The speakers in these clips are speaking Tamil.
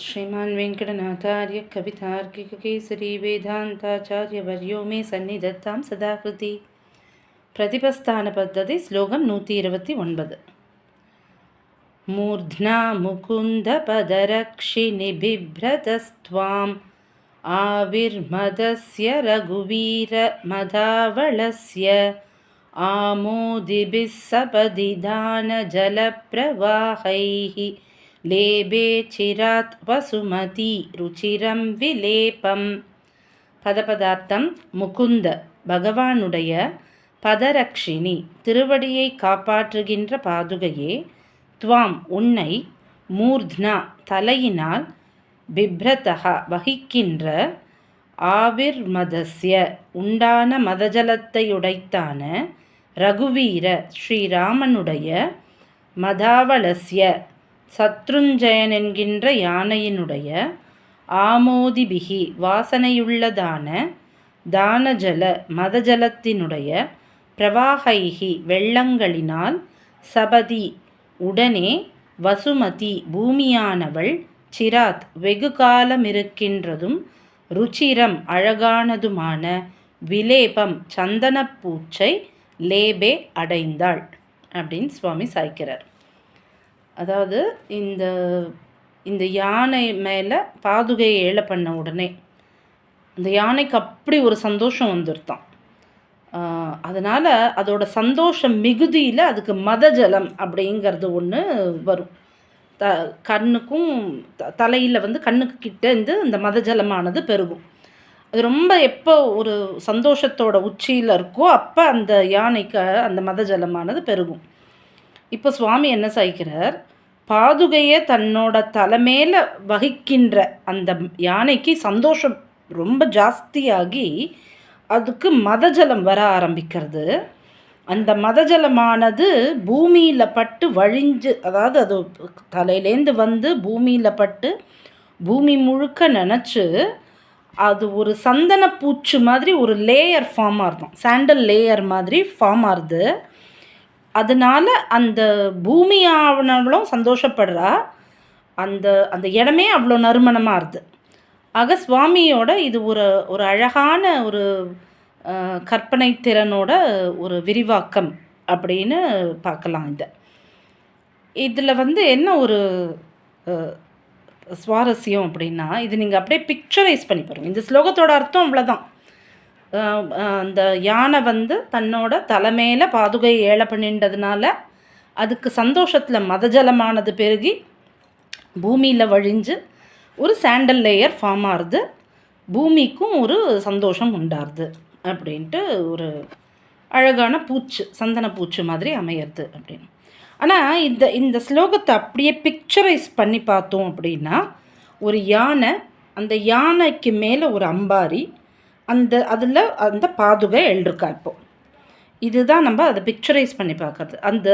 श्रीमान् वेङ्कटनाथार्य कवितार्किककेसरी वेदान्ताचार्यवर्यो मे सन्निधत्तां सदाकृति। प्रतिपस्थानपद्धति श्लोकं नूति इरवति इवन्वत् मूर्ध्ना मुकुन्दपदरक्षिनिभिभ्रतस्त्वाम् आविर्मदस्य रघुवीरमदावळस्य आमोदिभिस्सपदिदानजलप्रवाहैः लेबे चिरात् वसुमती ருச்சிரம் விலேபம் பதபதார்த்தம் முகுந்த பகவானுடைய பதரக்ஷினி திருவடியை காப்பாற்றுகின்ற பாதுகையே துவாம் உன்னை மூர்த்னா தலையினால் பிப்ரதா வகிக்கின்ற ஆவிர்மதஸ்ய உண்டான மதஜலத்தை உடைத்தான ரகுவீர ஸ்ரீராமனுடைய மதாவலஸ்ய சத்ருஞ்சயன் என்கின்ற யானையினுடைய ஆமோதிபிகி வாசனையுள்ளதான தானஜல மதஜலத்தினுடைய பிரவாகைகி வெள்ளங்களினால் சபதி உடனே வசுமதி பூமியானவள் சிராத் வெகு காலமிருக்கின்றதும் ருச்சிரம் அழகானதுமான விலேபம் சந்தனப்பூச்சை லேபே அடைந்தாள் அப்படின்னு சுவாமி சாய்க்கிறார். அதாவது இந்த இந்த யானை மேலே பாதுகையை ஏழை பண்ண உடனே அந்த யானைக்கு அப்படி ஒரு சந்தோஷம் வந்துருத்தான் அதனால் அதோட சந்தோஷம் மிகுதியில் அதுக்கு மதஜலம் அப்படிங்கிறது ஒன்று வரும். த கண்ணுக்கும் த தலையில் வந்து கண்ணுக்கு கிட்டே இருந்து இந்த மதஜலமானது பெருகும். அது ரொம்ப எப்போ ஒரு சந்தோஷத்தோட உச்சியில் இருக்கோ அப்போ அந்த யானைக்கு அந்த மத ஜலமானது பெருகும். இப்போ சுவாமி என்ன சாய்க்கிறார்? பாதுகையை தன்னோட தலைமையில் வகிக்கின்ற அந்த யானைக்கு சந்தோஷம் ரொம்ப ஜாஸ்தியாகி அதுக்கு மதஜலம் வர ஆரம்பிக்கிறது. அந்த மதஜலமானது பூமியில் பட்டு வழிஞ்சு அதாவது அது தலையிலேருந்து வந்து பூமியில் பட்டு பூமி முழுக்க நினச்சி அது ஒரு சந்தன பூச்சு மாதிரி ஒரு லேயர் ஃபார்ம் ஆகுதான் சாண்டல் லேயர் மாதிரி ஃபார்ம் ஆகுது அதனால் அந்த பூமியானவளும் சந்தோஷப்படுறா. அந்த அந்த இடமே அவ்வளோ நறுமணமாக இருது ஆக சுவாமியோட இது ஒரு ஒரு அழகான ஒரு கற்பனை திறனோட ஒரு விரிவாக்கம் அப்படின்னு பார்க்கலாம் இதை. இதில் வந்து என்ன ஒரு சுவாரஸ்யம் அப்படின்னா இது நீங்கள் அப்படியே பிக்சரைஸ் பண்ணி பாருங்கள் இந்த ஸ்லோகத்தோட அர்த்தம் அவ்வளோதான் அந்த யானை வந்து தன்னோட தலைமையில் பாதுகை ஏழை பண்ணின்றதுனால அதுக்கு சந்தோஷத்தில் மதஜலமானது பெருகி பூமியில் வழிஞ்சு ஒரு சாண்டல் லேயர் ஃபார்ம் ஆகுது பூமிக்கும் ஒரு சந்தோஷம் உண்டாருது அப்படின்ட்டு ஒரு அழகான பூச்சு சந்தன பூச்சு மாதிரி அமையிறது அப்படின்னு. ஆனால் இந்த இந்த ஸ்லோகத்தை அப்படியே பிக்சரைஸ் பண்ணி பார்த்தோம் அப்படின்னா ஒரு யானை அந்த யானைக்கு மேலே ஒரு அம்பாரி அந்த அதில் அந்த பாதுகை எழுந்திருக்கா இப்போது இதுதான் நம்ம அதை பிக்சரைஸ் பண்ணி பார்க்குறது. அந்த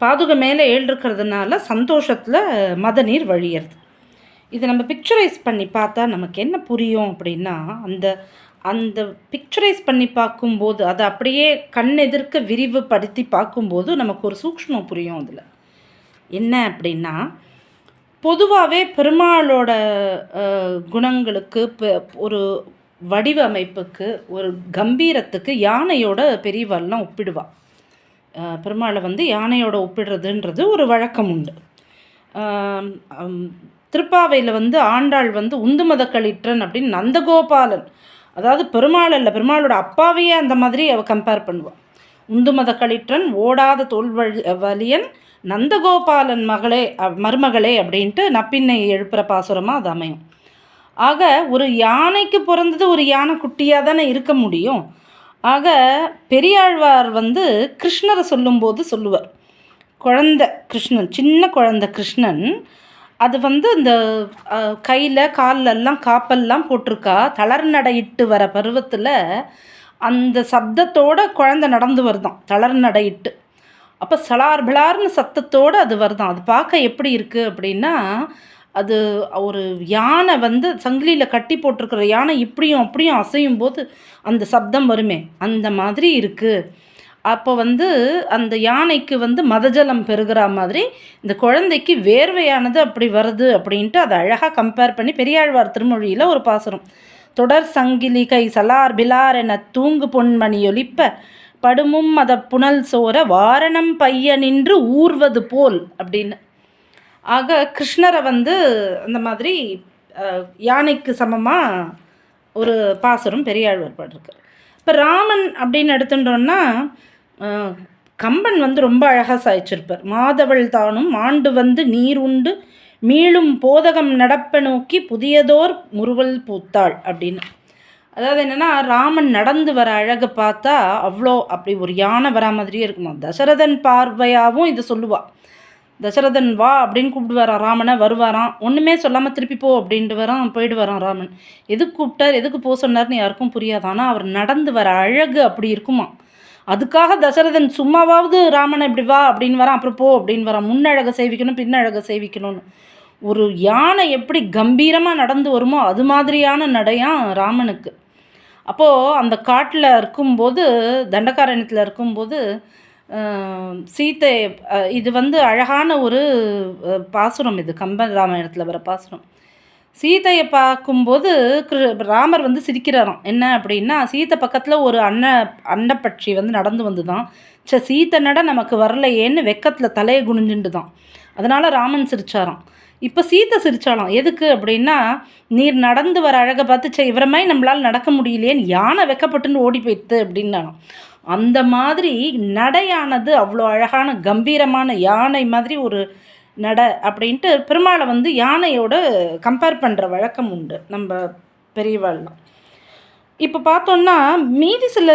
பாதுகை மேலே எழுந்திருக்கிறதுனால சந்தோஷத்தில் மத நீர் வழியிறது. இதை நம்ம பிக்சரைஸ் பண்ணி பார்த்தா நமக்கு என்ன புரியும் அப்படின்னா அந்த அந்த பிக்சரைஸ் பண்ணி பார்க்கும்போது அதை அப்படியே கண் எதிர்க்க விரிவுபடுத்தி பார்க்கும்போது நமக்கு ஒரு சூக்ஷ்மம் புரியும் அதில். என்ன அப்படின்னா பொதுவாகவே பெருமாளோட குணங்களுக்கு ஒரு வடிவமைப்புக்கு ஒரு கம்பீரத்துக்கு யானையோட பெரியவாள்லாம் ஒப்பிடுவாள் பெருமாளை வந்து யானையோட ஒப்பிடுறதுன்றது ஒரு வழக்கம் உண்டு. திருப்பாவையில் வந்து ஆண்டாள் வந்து உந்து மத அப்படின்னு நந்தகோபாலன். அதாவது பெருமாள் அல்ல பெருமாளோட அப்பாவையே அந்த மாதிரி அவள் கம்பேர் பண்ணுவாள் உந்து மத ஓடாத தோல் வலியன் நந்தகோபாலன் மகளே மருமகளே அப்படின்ட்டு நப்பின்னை எழுப்புகிற பாசுரமாக அது அமையும். ஆக ஒரு யானைக்கு பிறந்தது ஒரு யானை குட்டியாக தானே இருக்க முடியும். ஆக பெரியாழ்வார் வந்து கிருஷ்ணரை சொல்லும்போது சொல்லுவார். குழந்த கிருஷ்ணன் சின்ன குழந்த கிருஷ்ணன் அது வந்து இந்த கையில் கால்லெல்லாம் காப்பெல்லாம் போட்டிருக்கா. தளர் நடையிட்டு வர பருவத்தில் அந்த சப்தத்தோட குழந்த நடந்து வருதான் தளர் நடையிட்டு அப்போ சலார் பிளார்னு சத்தத்தோடு அது வருதான். அது பார்க்க எப்படி இருக்குது அப்படின்னா அது ஒரு யானை வந்து சங்கிலியில் கட்டி போட்டிருக்கிற யானை இப்படியும் அப்படியும் அசையும் போது அந்த சப்தம் வருமே. அந்த மாதிரி இருக்குது அப்போ வந்து அந்த யானைக்கு வந்து மதஜலம் பெருகிற மாதிரி இந்த குழந்தைக்கு வேர்வையானது அப்படி வருது அப்படின்ட்டு அதை அழகாக கம்பேர் பண்ணி பெரியாழ்வார் திருமொழியில் ஒரு பாசுரம். தொடர் சங்கிலி கை சலார் பிலார் என தூங்கு பொன்மணி ஒலிப்ப படுமும் அத புனல் சோர வாரணம் பைய நின்று ஊர்வது போல் அப்படின்னு ஆக கிருஷ்ணரை வந்து அந்த மாதிரி யானைக்கு சமமாக ஒரு பாசுரம் பெரியாழ்வார் பாடிருக்கு. இப்போ ராமன் அப்படின்னு எடுத்துட்டோம்னா கம்பன் வந்து ரொம்ப அழகாக சாய்ச்சிருப்பார். மாதவள் தானும் ஆண்டு வந்து நீர் உண்டு மீளும் போதகம் நடப்ப நோக்கி புதியதோர் முறுவல் பூத்தாள் அப்படின்னு. அதாவது என்னென்னா ராமன் நடந்து வர அழகை பார்த்தா அவ்வளோ அப்படி ஒரு யானை வரா மாதிரியே இருக்குமா? தசரதன் பார்வையாகவும் இதை சொல்லுவாள் தசரதன் வா அப்படின்னு கூப்பிடுவாரான் ராமனை வருவாராம். ஒன்றுமே சொல்லாமல் திருப்பி போ அப்படின்ட்டு வரான் போயிட்டு வரான் ராமன். எதுக்கு கூப்பிட்டார் எதுக்கு போக சொன்னார்னு யாருக்கும் புரியாது. ஆனால் அவர் நடந்து வர அழகு அப்படி இருக்குமா? அதுக்காக தசரதன் சும்மாவாவது ராமனை இப்படி வா அப்படின்னு வரான் அப்புறம் போ அப்படின்னு வரான். முன்னழகை சேவிக்கணும் பின்னழகை சேவிக்கணும்னு. ஒரு யானை எப்படி கம்பீரமாக நடந்து வருமோ அது மாதிரியான நடையாக ராமனுக்கு. அப்போது அந்த காட்டில் இருக்கும்போது தண்டகாரண்யத்தில் இருக்கும்போது சீத்தை இது வந்து அழகான ஒரு பாசுரம் இது கம்ப ராமாயணத்தில் வர பாசுரம். சீதையை பார்க்கும்போது ராமர் வந்து சிரிக்கிறாராம். என்ன அப்படின்னா சீத்தை பக்கத்தில் ஒரு அன்ன அன்னப்பட்சி வந்து நடந்து வந்து தான் சே சீத்தை நட நமக்கு வரலையேன்னு வெக்கத்தில் தலையை குனிஞ்சுண்டு தான் அதனால் ராமன் சிரிச்சாராம். இப்போ சீத்தை சிரிச்சாலாம் எதுக்கு அப்படின்னா நீர் நடந்து வர அழகை பார்த்து சே இவரை மாதிரி நம்மளால் நடக்க முடியலையேன்னு யானை வெக்கப்பட்டுன்னு ஓடி போயிடுது அப்படின்னாலும் அந்த மாதிரி நடையானது அவ்வளோ அழகான கம்பீரமான யானை மாதிரி ஒரு நடை அப்படின்ட்டு பெருமாளை வந்து யானையோட கம்பேர் பண்ணுற வழக்கம் உண்டு நம்ம பெரியவாள்லாம். இப்போ பார்த்தோன்னா மீதி சில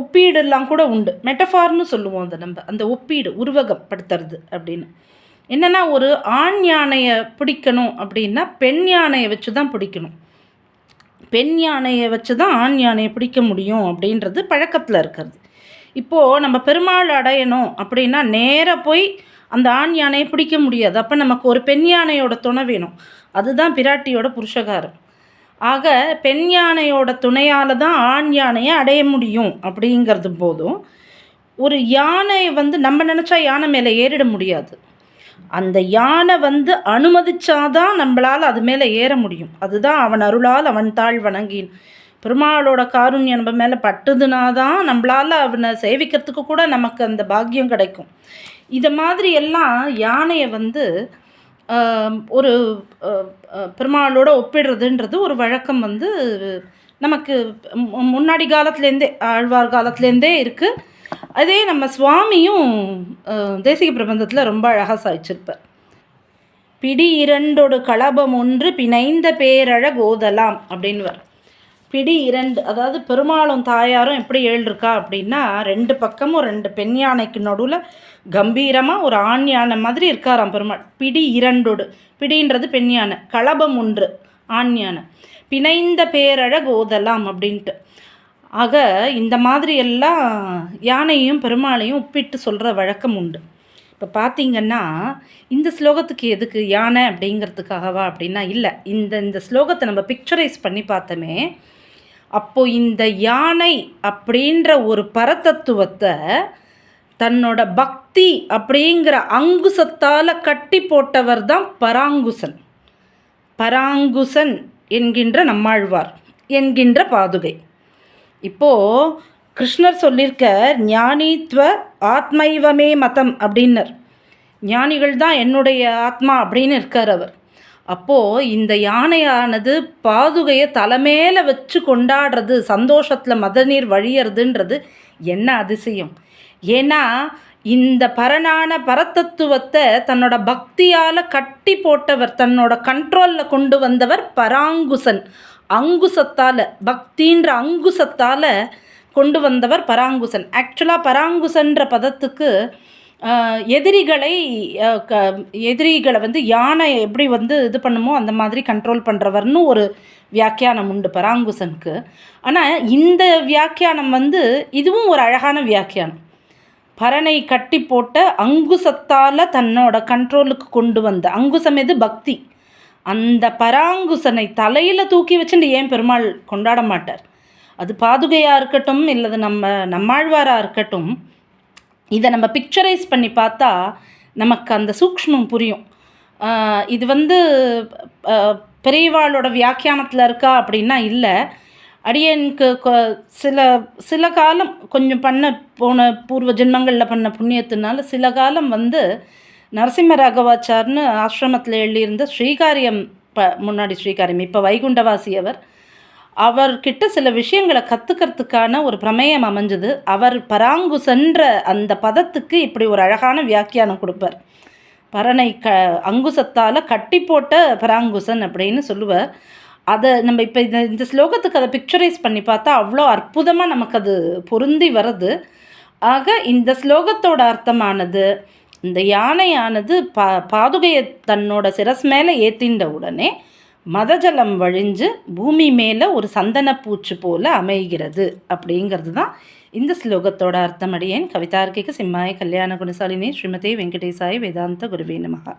ஒப்பீடெல்லாம் கூட உண்டு. மெட்டஃபார்னு சொல்லுவோம் அந்த நம்ம அந்த ஒப்பீடு உருவகப்படுத்துறது அப்படின்னு. என்னென்னா ஒரு ஆண் யானையை பிடிக்கணும் அப்படின்னா பெண் யானையை வச்சு தான் பிடிக்கணும். பெண் யானையை வச்சு தான் ஆண் யானையை பிடிக்க முடியும் அப்படின்றது பழக்கத்தில் இருக்கிறது. இப்போது நம்ம பெருமாள் அடையணும் அப்படின்னா நேராக போய் அந்த ஆண் யானையை பிடிக்க முடியாது. அப்போ நமக்கு ஒரு பெண் யானையோட துணை வேணும். அதுதான் பிராட்டியோட புருஷகாரம். ஆக பெண் யானையோட துணையால் தான் ஆண் யானையை அடைய முடியும் அப்படிங்கிறது போதும். ஒரு யானை வந்து நம்ம நினச்சா யானை மேலே ஏறிட முடியாது. அந்த யானை வந்து அனுமதிச்சாதான் நம்மளால் அது மேலே ஏற முடியும். அதுதான் அவன் அருளால் அவன் தாழ் வணங்கின். பெருமாளோட காருண்யம் நம்ம மேலே பட்டுதுனா தான் நம்மளால் அவனை சேவிக்கிறதுக்கு கூட நமக்கு அந்த பாக்கியம் கிடைக்கும். இதை மாதிரி எல்லாம் யானையை வந்து ஒரு பெருமாளோட ஒப்பிடுறதுன்றது ஒரு வழக்கம் வந்து நமக்கு முன்னாடி காலத்துலேருந்தே ஆழ்வார் காலத்துலேருந்தே இருக்குது அதே நம்ம சுவாமியும் தேசிக பிரபந்தத்தில் ரொம்ப அழகாக சாய்ச்சிருப்பார். பிடி இரண்டொடு கலபம் ஒன்று பிணைந்த பேரழ கோதலாம் அப்படின்வர் பிடி இரண்டு அதாவது பெருமாளும் தாயாரும் எப்படி எழுதிருக்கா அப்படின்னா ரெண்டு பக்கமும் ரெண்டு பெண் யானைக்கு நடுவில் கம்பீரமாக ஒரு ஆண் யானை மாதிரி இருக்காராம் பெருமாள். பிடி இரண்டோடு பிடின்றது பெண் யானை. கலபம் ஒன்று ஆண் யானை. பிணைந்த பேரழ கோதலாம் அப்படின்ட்டு. ஆக இந்த மாதிரி எல்லாம் யானையும் பெருமாளையும் ஒப்பிட்டு சொல்கிற வழக்கம் உண்டு. இப்போ பார்த்தீங்கன்னா இந்த ஸ்லோகத்துக்கு எதுக்கு யானை அப்படிங்கிறதுக்காகவா அப்படின்னா இல்லை. இந்த இந்த ஸ்லோகத்தை நம்ம பிக்சரைஸ் பண்ணி பார்த்தோமே அப்போது இந்த யானை அப்படின்ற ஒரு பரதத்துவத்தை தன்னோட பக்தி அப்படிங்கிற அங்குசத்தால் கட்டி போட்டவர் தான் பராங்குசன். பராங்குசன் என்கின்ற நம்மாழ்வார் என்கின்ற பாதுகை. இப்போது கிருஷ்ணர் சொல்லியிருக்க ஞானித்வ ஆத்மைவமே மதம் அப்படின்னர். ஞானிகள் தான் என்னுடைய ஆத்மா அப்படின்னு இருக்கார் அவர். அப்போது இந்த யானையானது பாதுகையை தலைமையில் வச்சு கொண்டாடுறது சந்தோஷத்தில் மதநீர் வழியறதுன்றது என்ன அதிசயம்? ஏன்னா இந்த பரனான பரதத்துவத்தை தன்னோட பக்தியால் கட்டி போட்டவர் தன்னோட கண்ட்ரோலில் கொண்டு வந்தவர் பராங்குசன். அங்குசத்தால் பக்தின்ற அங்குசத்தால் கொண்டு வந்தவர் பராங்குசன். ஆக்சுவலாக பராங்குசன்ற பதத்துக்கு எதிரிகளை க எதிரிகளை வந்து யானை எப்படி வந்து இது பண்ணுமோ அந்த மாதிரி கண்ட்ரோல் பண்ணுறவர்னு ஒரு வியாக்கியானம் உண்டு பராங்குசனுக்கு. ஆனால் இந்த வியாக்கியானம் வந்து இதுவும் ஒரு அழகான வியாக்கியானம். பரனை கட்டி போட்ட அங்குசத்தால் தன்னோட கண்ட்ரோலுக்கு கொண்டு வந்த அங்குசம் எது? பக்தி. அந்த பராங்குசனை தலையில் தூக்கி வச்சுட்டு ஏன் பெருமாள் கொண்டாட மாட்டார்? அது பாதுகையாக இருக்கட்டும் இல்லது நம்ம நம்மாழ்வாராக இருக்கட்டும் இதை நம்ம பிக்சரைஸ் பண்ணி பார்த்தா நமக்கு அந்த சூக்ஷ்மம் புரியும். இது வந்து பெரியவாளோட வியாக்கியானத்தில் இருக்கா அப்படின்னா இல்லை. அடியனுக்கு கொ- சில சில காலம் கொஞ்சம் பண்ண போன பூர்வ ஜென்மங்களில் பண்ண புண்ணியத்தினால சில காலம் வந்து நரசிம்ம ராகவாச்சார்னு ஆசிரமத்தில் எழுதியிருந்த ஸ்ரீகாரியம் ப முன்னாடி ஸ்ரீகாரியம் இப்போ வைகுண்டவாசி அவர் அவர்கிட்ட சில விஷயங்களை கற்றுக்கிறதுக்கான ஒரு பிரமேயம் அமைஞ்சது. அவர் பராங்குசன்ற அந்த பதத்துக்கு இப்படி ஒரு அழகான வியாக்கியானம் கொடுப்பார். பரனை க அங்குசத்தால் கட்டி போட்ட பராங்குசன் அப்படின்னு சொல்லுவார். அதை நம்ம இப்போ இந்த இந்த ஸ்லோகத்துக்கு அதை பிக்சரைஸ் பண்ணி பார்த்தா அவ்வளோ அற்புதமாக நமக்கு அது பொருந்தி வருது ஆக இந்த ஸ்லோகத்தோட அர்த்தமானது இந்த யானையானது பா பாதுகையை தன்னோட சிரஸ் மேலே ஏற்றின்ற உடனே மதஜலம் வழிஞ்சு பூமி மேலே ஒரு சந்தனப்பூச்சு போல அமைகிறது. அப்படிங்கிறது தான் இந்த ஸ்லோகத்தோட அர்த்தமடியேன் கவிதார்க்கிக சிம்மாய கல்யாண குணசாலினி ஸ்ரீமதி வெங்கடேசாய் வேதாந்த குருவே நமகா.